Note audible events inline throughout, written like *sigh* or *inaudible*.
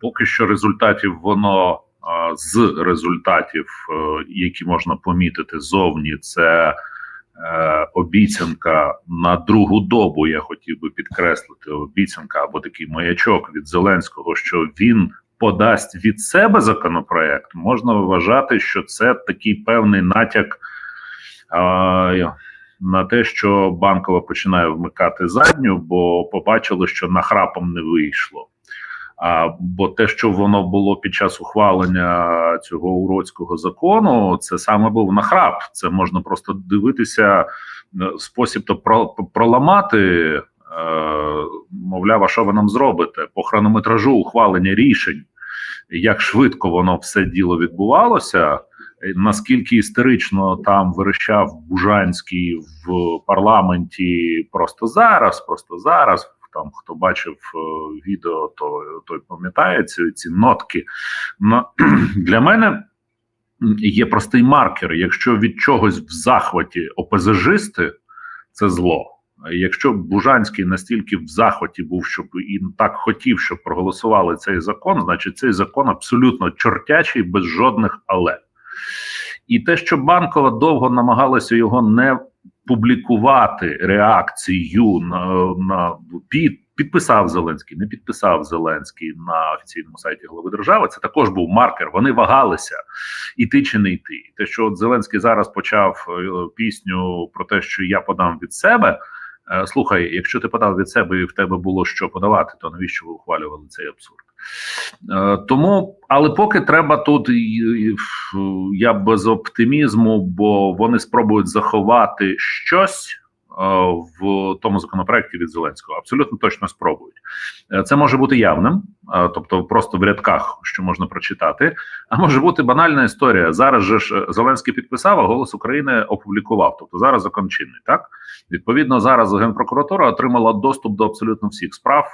поки що результатів воно з результатів, е, які можна помітити зовні, це е, обіцянка на другу добу. Я хотів би підкреслити обіцянка або такий маячок від Зеленського, що він подасть від себе законопроект. Можна вважати, що це такий певний натяк. На те, що банкова починає вмикати задню, бо побачили, що нахрапом не вийшло. А бо те, що воно було під час ухвалення цього уродського закону, це саме був нахрап. Це можна просто дивитися е, спосіб то про, проламати. Е, мовляв, а що ви нам зробите по хронометражу ухвалення рішень, як швидко воно все діло відбувалося. Наскільки істерично там верещав Бужанський в парламенті просто зараз, просто зараз. Там хто бачив е, відео, то той пам'ятає ці, ці нотки. Но, *clears throat* для мене є простий маркер. Якщо від чогось в захваті ОПЗЖисти, це зло. Якщо Бужанський настільки в захваті був, щоб і так хотів, щоб проголосували цей закон, значить цей закон абсолютно чортячий, без жодних але. І те, що банкова довго намагалася його не публікувати реакцію на на під, підписав Зеленський, не підписав Зеленський на офіційному сайті голови держави. Це також був маркер. Вони вагалися іти чи не йти. Те, що от Зеленський зараз почав е, пісню про те, що я подам від себе. Е, слухай, якщо ти подав від себе і в тебе було що подавати, то навіщо ви ухвалювали цей абсурд? Е, тому, але поки треба тут я без оптимізму, бо вони спробують заховати щось. Е, в тому законопроекті від Зеленського абсолютно точно спробують. Е, це може бути явним, тобто просто в рядках, що можна прочитати. А може бути банальна історія. Зараз же ж Зеленський підписав, а голос України опублікував. Тобто зараз закон чинний. Так відповідно, зараз генпрокуратура отримала доступ до абсолютно всіх справ,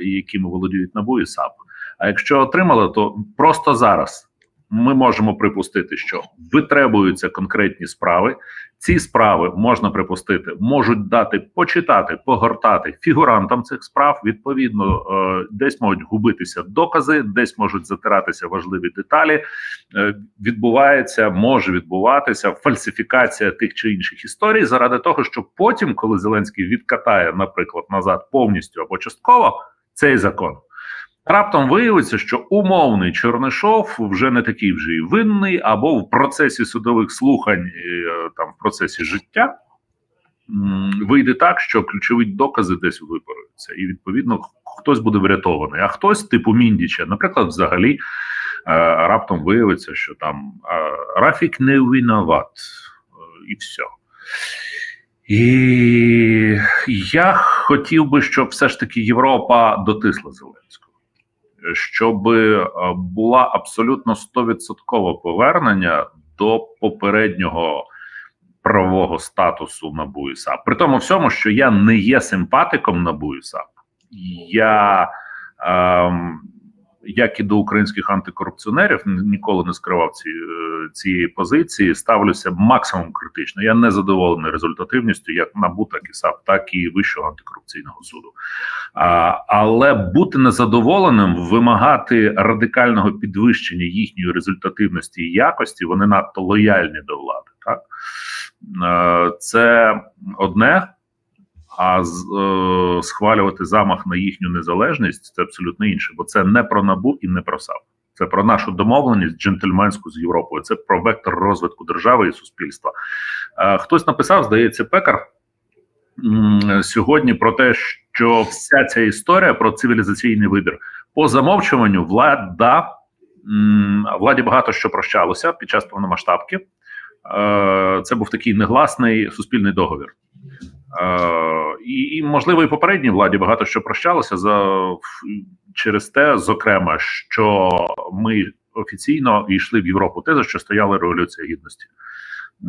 якими володіють НАБУ і САП. А якщо отримали, то просто зараз ми можемо припустити, що витребуються конкретні справи. Ці справи можна припустити, можуть дати почитати, погортати фігурантам цих справ. Відповідно, е, десь можуть губитися докази, десь можуть затиратися важливі деталі. Е, відбувається, може відбуватися фальсифікація тих чи інших історій заради того, щоб потім, коли Зеленський відкатає, наприклад, назад повністю або частково цей закон. Раптом виявиться, що умовний Чернишов вже не такий вже й винний, або в процесі судових слухань, е, там в процесі життя вийде так, що ключові докази десь випаруються, і відповідно хтось буде врятований. А хтось, типу Міндіча, наприклад, взагалі е, раптом виявиться, що там е, Рафік не виноват, і все. І я хотів би, щоб все ж таки Європа дотисла Зеленського щоб е, була абсолютно стовідсоткове повернення до попереднього правового статусу НАБУ і САП. При тому всьому, що я не є симпатиком НАБУ і САП. Я ем, як і до українських антикорупціонерів, ніколи не скривав ці е, цієї позиції. Ставлюся максимум критично. Я не задоволений результативністю, як НАБУ, так і САП, так і Вищого антикорупційного суду. А, Але бути незадоволеним, вимагати радикального підвищення їхньої результативності і якості, вони надто лояльні до влади. Так е, це одне а з, е, схвалювати замах на їхню незалежність це абсолютно інше, бо це не про набу і не про САП. Це про нашу домовленість джентльменську з Європою. Це про вектор розвитку держави і суспільства. Е, хтось написав, здається, пекар сьогодні про те, що вся ця історія про цивілізаційний вибір по замовчуванню влада владі багато що прощалося під час повномасштабки. Е, це був такий негласний суспільний договір. Е, і, і можливо, і попередній владі багато що прощалося за через те, зокрема, що ми офіційно йшли в Європу, те за що стояла революція гідності.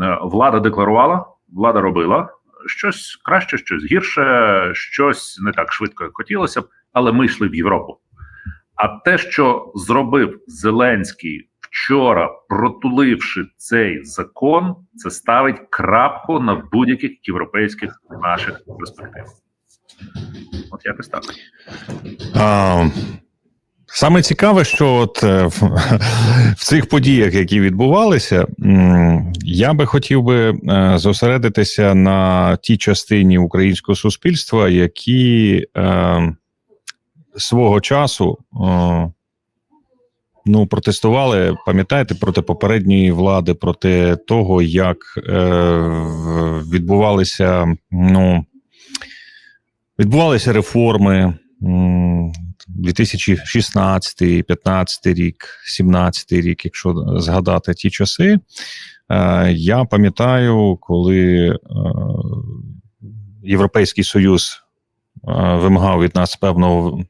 Е, влада декларувала, влада робила щось краще, щось гірше, щось не так швидко, як хотілося б, але ми йшли в Європу. А те, що зробив Зеленський вчора, протуливши цей закон, це ставить крапку на будь-яких європейських наших перспективах. От якось так. А, Саме цікаве, що от е, в, в цих подіях, які відбувалися, я би хотів би е, зосередитися на тій частині українського суспільства, які е, свого часу е, ну, протестували, пам'ятаєте, проти попередньої влади, проти того, як е, відбувалися, ну, відбувалися реформи. 2016, 2015 рік, 2017 рік, якщо згадати ті часи, е, я пам'ятаю, коли е, Європейський Союз е, вимагав від нас певного,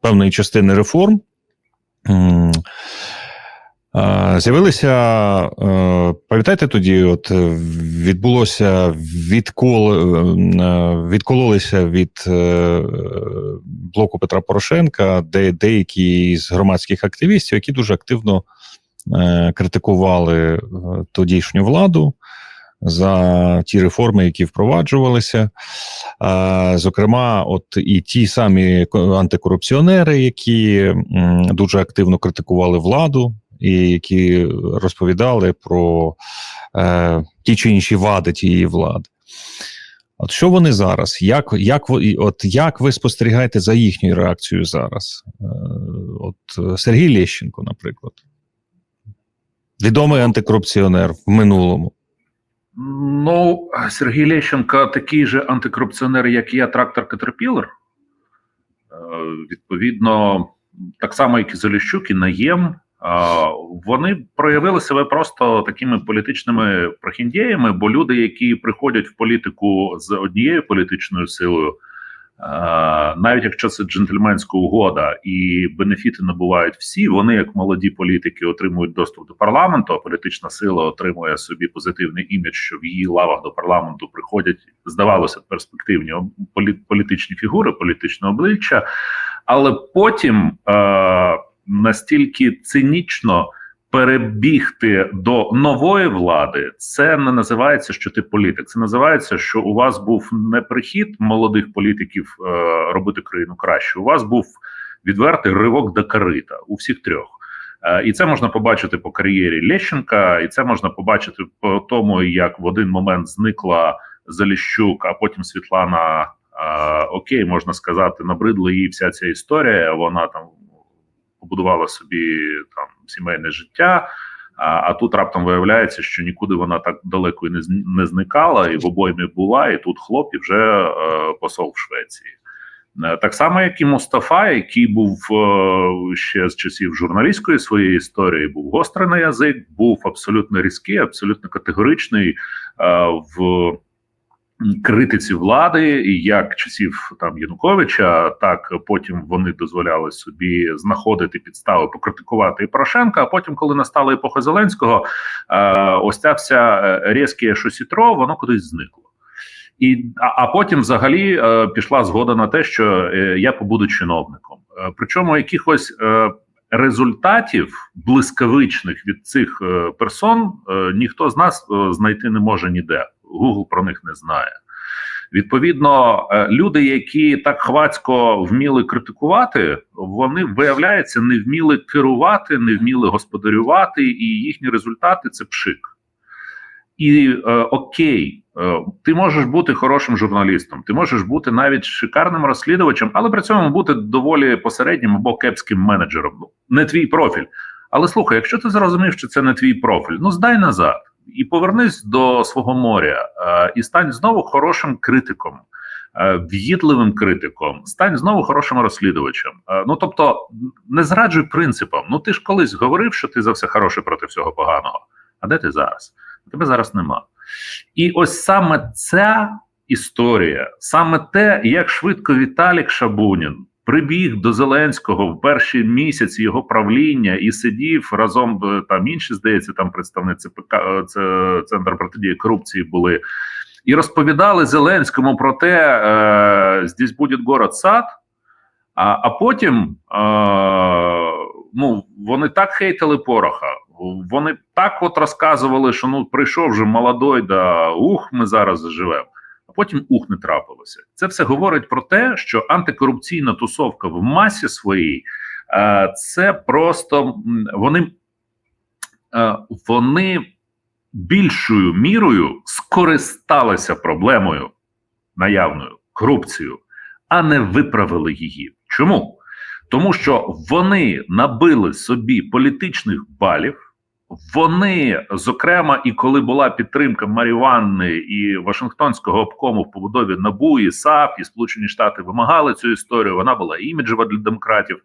певної частини реформ. З'явилися, е, пам'ятаєте, тоді от відбулося відкол, е, відкололися від е, блоку Петра Порошенка, де деякі з громадських активістів, які дуже активно критикували тодішню владу за ті реформи, які впроваджувалися. Зокрема, от і ті самі антикорупціонери, які дуже активно критикували владу, і які розповідали про е, ті чи інші вади тієї влади. От що вони зараз? Як, як, ви- от як ви спостерігаєте за їхньою реакцією зараз? Е, от Сергій Лещенко, наприклад, відомий антикорупціонер в минулому. Ну, Сергій Лещенко такий же антикорупціонер, як я, трактор Катерпілер. Е, Відповідно, так само, як і Заліщук, і Наєм. Вони проявили себе просто такими політичними прохіндіями, бо люди, які приходять в політику з однією політичною силою, навіть якщо це джентльменська угода і бенефіти набувають всі, вони, як молоді політики, отримують доступ до парламенту, а політична сила отримує собі позитивний імідж, що в її лавах до парламенту приходять, здавалося, перспективні політичні фігури, політичне обличчя, але потім е- настільки цинічно перебігти до нової влади, це не називається, що ти політик. Це називається, що у вас був не прихід молодих політиків е, робити країну краще. У вас був відвертий ривок до корита у всіх трьох. Е, І це можна побачити по кар'єрі Лещенка, і це можна побачити по тому, як в один момент зникла Заліщук, а потім Світлана. е, Окей, можна сказати, набридла їй вся ця історія. Вона там побудувала собі там сімейне життя. А, а тут раптом виявляється, що нікуди вона так далеко і не, не зникала, і в обоймі була, і тут хлоп, і вже е, посол в Швеції. Е, Так само, як і Мустафа, який був е, ще з часів журналістської своєї історії, був гострий на язик, був абсолютно різкий, абсолютно категоричний е, в критиці влади, як часів там Януковича, так потім вони дозволяли собі знаходити підстави покритикувати і Порошенка. А потім, коли настала епоха Зеленського, е, ось ця вся е, різке шосітро, воно кудись зникло. І а, а потім, взагалі, е, пішла згода на те, що е, я побуду чиновником. Е, причому якихось е, результатів блискавичних від цих е, персон е, ніхто з нас е, знайти не може ніде. Google про них не знає. Відповідно, е, люди, які так хвацько вміли критикувати, вони виявляється не вміли керувати, не вміли господарювати, і їхні результати це пшик. І е, окей, е, ти можеш бути хорошим журналістом, ти можеш бути навіть шикарним розслідувачем, але при цьому бути доволі посереднім або кепським менеджером. Ну, не твій профіль. Але слухай, якщо ти зрозумів, що це не твій профіль, ну здай назад і повернись до свого моря е, і стань знову хорошим критиком, е, в'їдливим критиком, стань знову хорошим розслідувачем. Е, ну тобто, не зраджуй принципам. Ну ти ж колись говорив, що ти за все хороше проти всього поганого. А де ти зараз? Тебе зараз нема. І ось саме ця історія, саме те, як швидко Віталік Шабунін прибіг до Зеленського в перші місяці його правління і сидів разом е, там інші, здається, там представниці ПК, е, це центр протидії корупції були. І розповідали Зеленському про те, е, здесь буде город сад. А, а потім е, ну, вони так хейтили пороха. Вони так от розказували, що ну прийшов вже молодой, да ух, ми зараз заживемо. Потім ух не трапилося. Це все говорить про те, що антикорупційна тусовка в масі своїй Е, Це просто вони, е, вони більшою мірою скористалися проблемою наявною корупцією, а не виправили її. Чому? Тому що вони набили собі політичних балів. Вони, зокрема, і коли була підтримка Маріванни і Вашингтонського обкому в побудові НАБУ і САП, і Сполучені Штати вимагали цю історію. Вона була іміджева для демократів.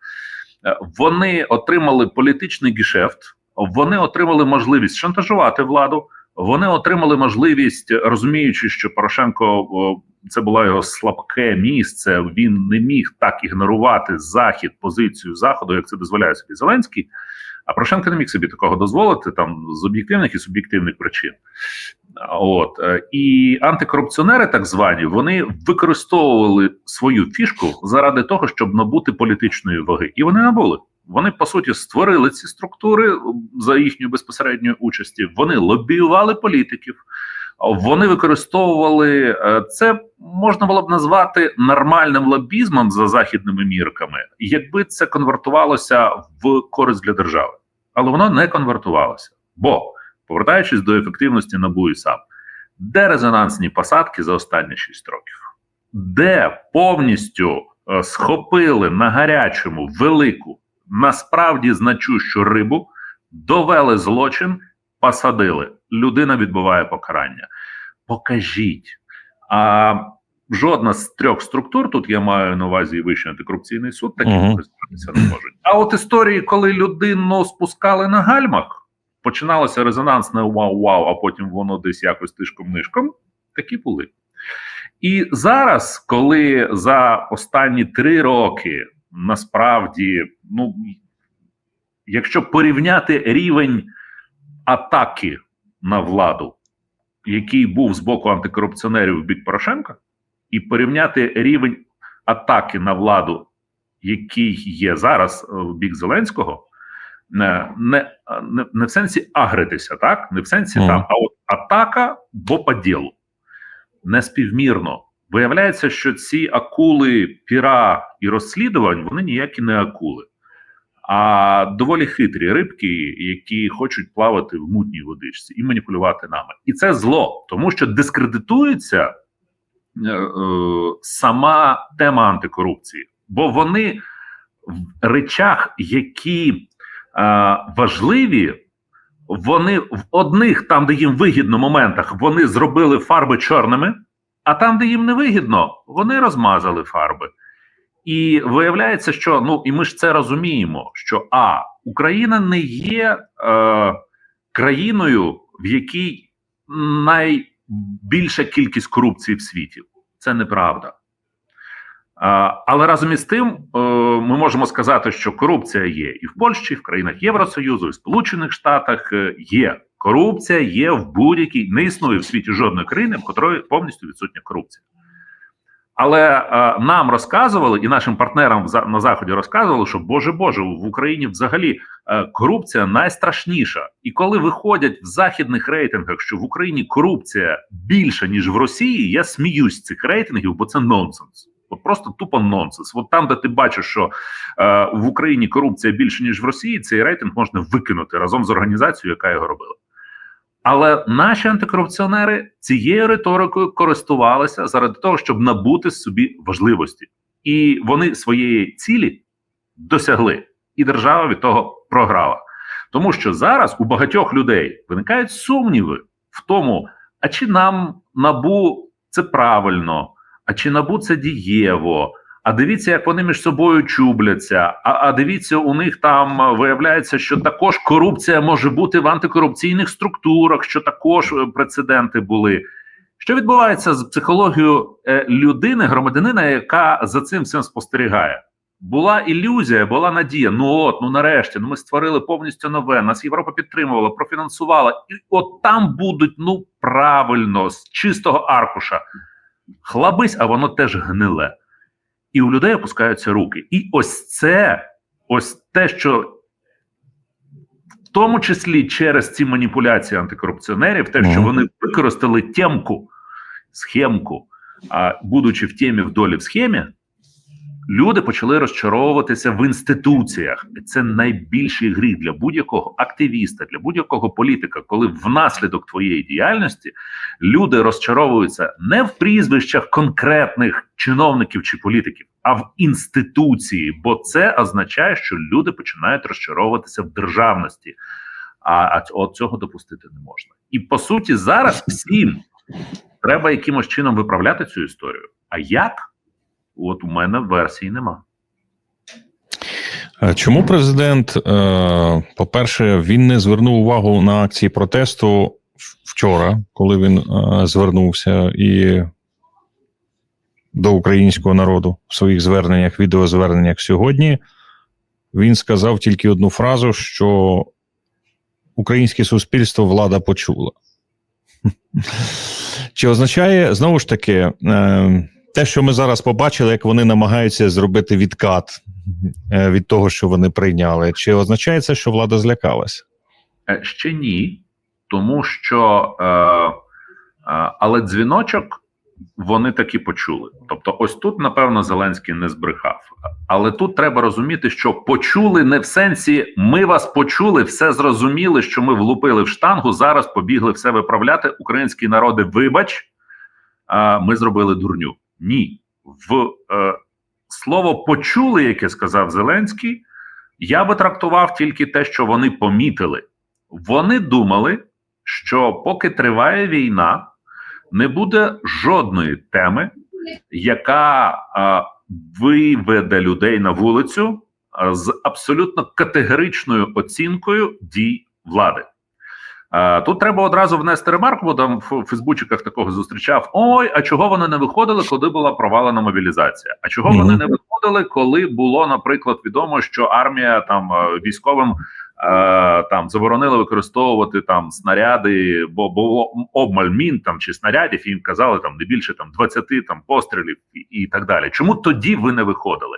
Е, Вони отримали політичний гешефт, вони отримали можливість шантажувати владу. Вони отримали можливість, розуміючи, що Порошенко це було його слабке місце. Він не міг так ігнорувати захід, позицію заходу, як це дозволяє собі Зеленський. А Порошенко не міг собі такого дозволити там з об'єктивних і суб'єктивних причин. От е, і антикорупціонери, так звані, вони використовували свою фішку заради того, щоб набути політичної ваги, і вони набули. Вони по суті створили ці структури за їхньою безпосередньою участі. Вони лобіювали політиків. Вони використовували е, це можна було б назвати нормальним лобізмом за західними мірками, якби це конвертувалося в користь для держави, але воно не конвертувалося. Бо повертаючись до ефективності НАБУ і САП, де резонансні посадки за останні 6 років, де повністю е, схопили на гарячому велику, насправді значущу рибу, довели злочин, посадили. Людина відбуває покарання. Покажіть. А жодна з трьох структур, тут я маю на увазі і Вищий антикорупційний суд, таким Мгм. користуватися не можуть. А от історії, коли людину спускали на гальмах, починалося резонансне вау-вау, а потім воно десь якось тишком-нишком, такі були. І зараз, коли за останні три роки насправді, ну якщо порівняти рівень атаки на владу, який був з боку антикорупціонерів в бік Порошенка, і порівняти рівень атаки на владу, який є зараз е, в бік Зеленського, не, не, не, не в сенсі агритися, так? Не в сенсі Мгм. там, а от атака, бо по ділу. Неспівмірно. Виявляється, що ці акули піра і розслідувань вони ніякі не акули, а доволі хитрі рибки, які хочуть плавати в мутній водичці і маніпулювати нами. І це зло, тому що дискредитується е, е, сама тема антикорупції, бо вони в речах, які е, важливі, вони в одних, там, де їм вигідно моментах, вони зробили фарби чорними, а там, де їм не вигідно, вони розмазали фарби. І виявляється, що ну і ми ж це розуміємо, що а Україна не є е, країною, в якій найбільша кількість корупції в світі. Це неправда. Але разом із тим, е, ми можемо сказати, що корупція є і в Польщі, і в країнах Євросоюзу, і в Сполучених Штатах е, є. Корупція є в будь-якій, не існує в світі жодної країни, в котрої повністю відсутня корупція. Але е, нам розказували і нашим партнерам на заході розказували, що Боже Боже, в Україні взагалі корупція найстрашніша. І коли виходять в західних рейтингах, що в Україні корупція більша ніж в Росії, я сміюсь з цих рейтингів, бо це нонсенс. От просто тупо нонсенс. От там, де ти бачиш, що е, в Україні корупція більше ніж в Росії, цей рейтинг можна викинути разом з організацією, яка його робила. Але наші антикорупціонери цією риторикою користувалися заради того, щоб набути собі важливості, і вони своєї цілі досягли, і держава від того програла. Тому що зараз у багатьох людей виникають сумніви в тому, а чи нам набу це правильно, а чи набу це дієво. А дивіться, як вони між собою чубляться. А, а дивіться, у них там е, виявляється, що також корупція може бути в антикорупційних структурах, що також е, прецеденти були. Що відбувається з психологією е, людини, громадянина, яка за цим всім спостерігає? Була ілюзія, була надія. Ну от, ну нарешті, ну ми створили повністю нове. Нас Європа підтримувала, профінансувала, і от там будуть ну правильно, з чистого аркуша. Хлабись, а воно теж гниле. І у людей опускаються руки. І ось це, ось те, що в тому числі через ці маніпуляції антикорупціонерів, те, що вони використали темку, схемку, а будучи в темі в долі в схемі, люди почали розчаровуватися в інституціях. Це найбільший гріх для будь-якого активіста, для будь-якого політика, коли внаслідок твоєї діяльності люди розчаровуються не в прізвищах конкретних чиновників чи політиків, а в інституції, бо це означає, що люди починають розчаровуватися в державності. А, а цього допустити не можна. І по суті, зараз всім треба якимось чином виправляти цю історію. А як? От у мене версії нема. Е, Чому президент, е, по-перше, він не звернув увагу на акції протесту вчора, коли він е, звернувся і до українського народу в своїх зверненнях, відеозверненнях сьогодні. Він сказав тільки одну фразу, що українське суспільство влада почула. *laughs* Чи означає знову ж таки те, що ми зараз побачили, як вони намагаються зробити відкат е, від того, що вони прийняли, чи означає це, що влада злякалася? Е, Ще ні, тому що е, е, але дзвіночок вони таки почули. Тобто, ось тут, напевно, Зеленський не збрехав. Але тут треба розуміти, що почули не в сенсі ми вас почули, все зрозуміли, що ми влупили в штангу. Зараз побігли все виправляти. Український народи, вибач, е, ми зробили дурню. Ні, в е, слово почули, яке сказав Зеленський. Я би трактував тільки те, що вони помітили. Вони думали, що поки триває війна, не буде жодної теми, яка а, виведе людей на вулицю а, з абсолютно категоричною оцінкою дій влади. А, тут треба одразу внести ремарку, бо там в Фейсбучиках такого зустрічав: ой, а чого вони не виходили, коли була провалена мобілізація? А чого вони не виходили, коли було, наприклад, відомо, що армія там е, військовим е, там заборонили використовувати там снаряди, бо було обмаль мін там чи снарядів, і їм казали там не більше там 20 там пострілів і, і так далі. Чому тоді ви не виходили?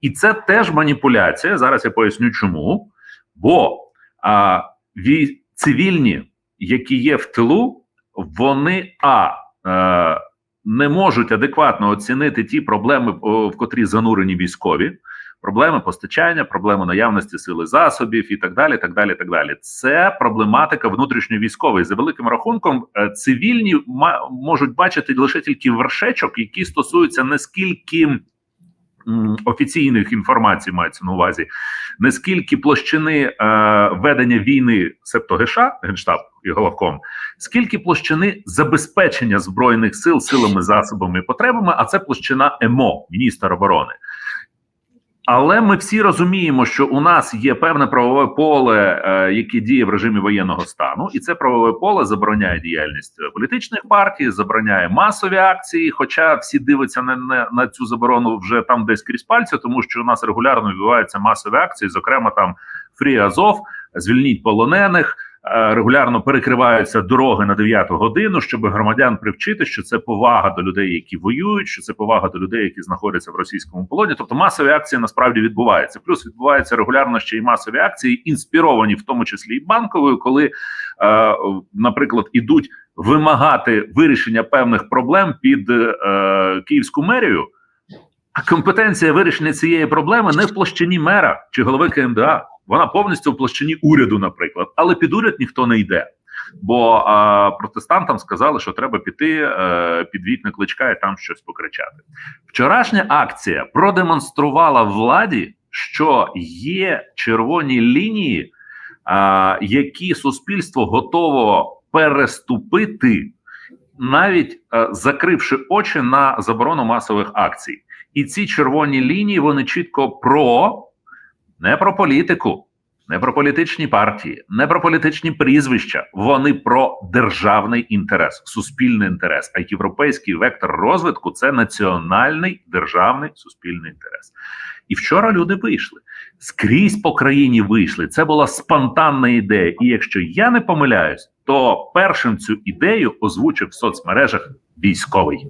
І це теж маніпуляція. Зараз я поясню, чому. Бо а, вій, цивільні, які є в тилу, вони а е, не можуть адекватно оцінити ті проблеми, в котрі занурені військові проблеми постачання, проблеми наявності сили засобів і так далі. так далі, так далі. Це проблематика внутрішньовійськової. За великим рахунком, е, цивільні можуть бачити лише тільки вершечок, які стосуються не скільки. м, Офіційних інформацій мається на увазі, наскільки площини е, ведення війни, себто ГШ, генштаб і головком, скільки площини забезпечення збройних сил силами, засобами і потребами, а це площина ЕМО, міністр оборони. Але ми всі розуміємо, що у нас є певне правове поле, е, яке діє в режимі воєнного стану, і це правове поле забороняє діяльність політичних партій, забороняє масові акції. Хоча всі дивляться на, на, на цю заборону вже там десь крізь пальці, тому що у нас регулярно відбуваються масові акції, зокрема там Фрі Азов, звільніть полонених. Е, Регулярно перекриваються дороги на 9 годину, щоб громадян привчити, що це повага до людей, які воюють, що це повага до людей, які знаходяться в російському полоні. Тобто масові акції насправді відбуваються. Плюс відбуваються регулярно ще й масові акції, інспіровані в тому числі і банковою, коли, е, наприклад, ідуть вимагати вирішення певних проблем під е, київську мерію. А компетенція вирішення цієї проблеми не в площині мера чи голови КМДА. Вона повністю в площині уряду, наприклад, але під уряд ніхто не йде. Бо а, протестантам сказали, що треба піти е, під вікна кличка і там щось покричати. Вчорашня акція продемонструвала владі, що є червоні лінії, а, які суспільство готово переступити, навіть е, закривши очі на заборону масових акцій. І ці червоні лінії вони чітко про не про політику, не про політичні партії, не про політичні прізвища. Вони про державний інтерес, суспільний інтерес. А європейський вектор розвитку це національний державний суспільний інтерес. І вчора люди вийшли скрізь по країні. Вийшли. Це була спонтанна ідея. І якщо я не помиляюсь, то першим цю ідею озвучив в соцмережах військовий.